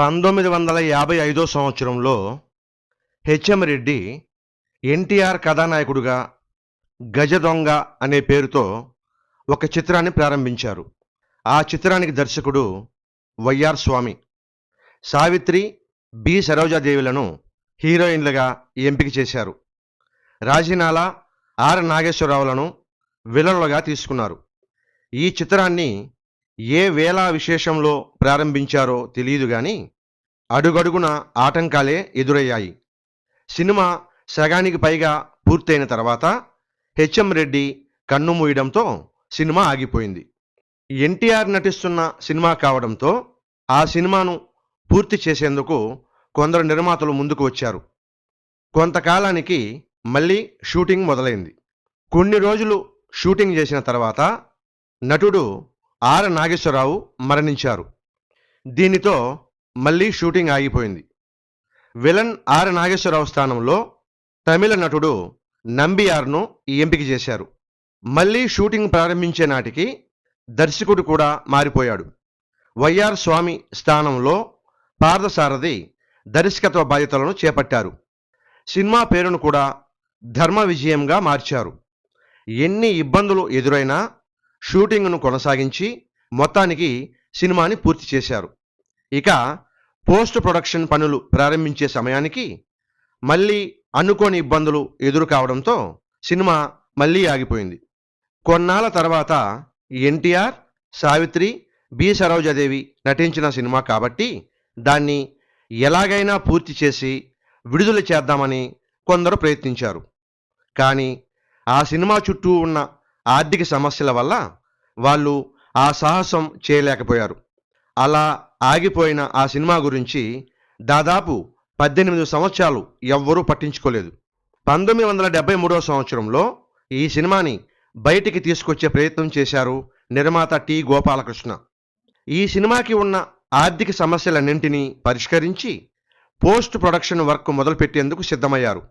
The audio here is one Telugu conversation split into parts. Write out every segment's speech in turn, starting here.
పంతొమ్మిది వందల యాభై ఐదో సంవత్సరంలో హెచ్ఎం రెడ్డి ఎన్టీఆర్ కథానాయకుడుగా గజ దొంగ అనే పేరుతో ఒక చిత్రాన్ని ప్రారంభించారు. ఆ చిత్రానికి దర్శకుడు వైఆర్ స్వామి. సావిత్రి బి. సరోజాదేవులను హీరోయిన్లుగా ఎంపిక చేశారు. రాజీనాల ఆర్. నాగేశ్వరరావులను విలన్లుగా తీసుకున్నారు. ఈ చిత్రాన్ని ఏ వేళ విశేషంలో ప్రారంభించారో తెలియదు కానీ అడుగడుగున ఆటంకాలే ఎదురయ్యాయి. సినిమా సగానికి పైగా పూర్తయిన తర్వాత హెచ్ఎం రెడ్డి కన్ను మూయడంతో సినిమా ఆగిపోయింది. ఎన్టీఆర్ నటిస్తున్న సినిమా కావడంతో ఆ సినిమాను పూర్తి చేసేందుకు కొందరు నిర్మాతలు ముందుకు వచ్చారు. కొంతకాలానికి మళ్ళీ షూటింగ్ మొదలైంది. కొన్ని రోజులు షూటింగ్ చేసిన తర్వాత నటుడు ఆర్ నాగేశ్వరరావు మరణించారు. దీనితో మళ్ళీ షూటింగ్ ఆగిపోయింది. విలన్ ఆర్ నాగేశ్వరరావు స్థానంలో తమిళ నటుడు నంబియార్ను ఎంపిక చేశారు. మళ్ళీ షూటింగ్ ప్రారంభించే నాటికి దర్శకుడు కూడా మారిపోయాడు. వైఆర్ స్వామి స్థానంలో పార్థసారథి దర్శకత్వ బాధ్యతలను చేపట్టారు. సినిమా పేరును కూడా ధర్మ విజయంగా మార్చారు. ఎన్ని ఇబ్బందులు ఎదురైనా షూటింగ్ను కొనసాగించి మొత్తానికి సినిమాని పూర్తి చేశారు. ఇక పోస్ట్ ప్రొడక్షన్ పనులు ప్రారంభించే సమయానికి మళ్ళీ అనుకోని ఇబ్బందులు ఎదురు కావడంతో సినిమా మళ్ళీ ఆగిపోయింది. కొన్నాళ్ళ తర్వాత ఎన్టీఆర్ సావిత్రి బి. సరోజాదేవి నటించిన సినిమా కాబట్టి దాన్ని ఎలాగైనా పూర్తి చేసి విడుదల చేద్దామని కొందరు ప్రయత్నించారు. కానీ ఆ సినిమా చుట్టూ ఉన్న ఆర్థిక సమస్యల వల్ల వాళ్ళు ఆ సాహసం చేయలేకపోయారు. అలా ఆగిపోయిన ఆ సినిమా గురించి దాదాపు పద్దెనిమిది సంవత్సరాలు ఎవ్వరూ పట్టించుకోలేదు. పంతొమ్మిది వందల డెబ్బై మూడవ సంవత్సరంలో ఈ సినిమాని బయటికి తీసుకొచ్చే ప్రయత్నం చేశారు నిర్మాత టి గోపాలకృష్ణ. ఈ సినిమాకి ఉన్న ఆర్థిక సమస్యలన్నింటినీ పరిష్కరించి పోస్ట్ ప్రొడక్షన్ వర్క్ మొదలుపెట్టేందుకు సిద్ధమయ్యారు.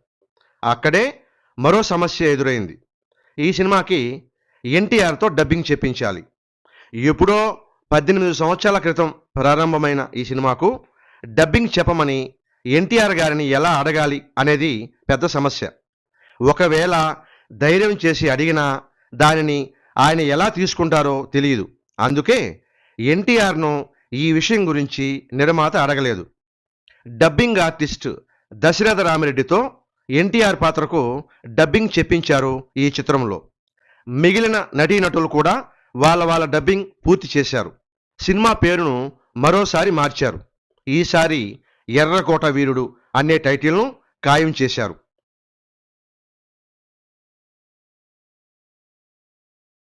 అక్కడే మరో సమస్య ఎదురైంది. ఈ సినిమాకి ఎన్టీఆర్తో డబ్బింగ్ చెప్పించాలి ఎప్పుడో పద్దెనిమిది సంవత్సరాల క్రితం ప్రారంభమైన ఈ సినిమాకు డబ్బింగ్ చెప్పమని ఎన్టీఆర్ గారిని ఎలా అడగాలి అనేది పెద్ద సమస్య. ఒకవేళ ధైర్యం చేసి అడిగినా దానిని ఆయన ఎలా తీసుకుంటారో తెలియదు అందుకే ఎన్టీఆర్ను ఈ విషయం గురించి నిర్మాత అడగలేదు. డబ్బింగ్ ఆర్టిస్ట్ దశరథ రామిరెడ్డితో ఎన్టీఆర్ పాత్రకు డబ్బింగ్ చెప్పించారు ఈ చిత్రంలో. మిగిలిన నటీనటులు కూడా వాళ్ళ వాళ్ళ డబ్బింగ్ పూర్తి చేశారు. సినిమా పేరును మరోసారి మార్చారు. ఈసారి ఎర్రకోట వీరుడు అనే టైటిల్ను ఖాయం చేశారు.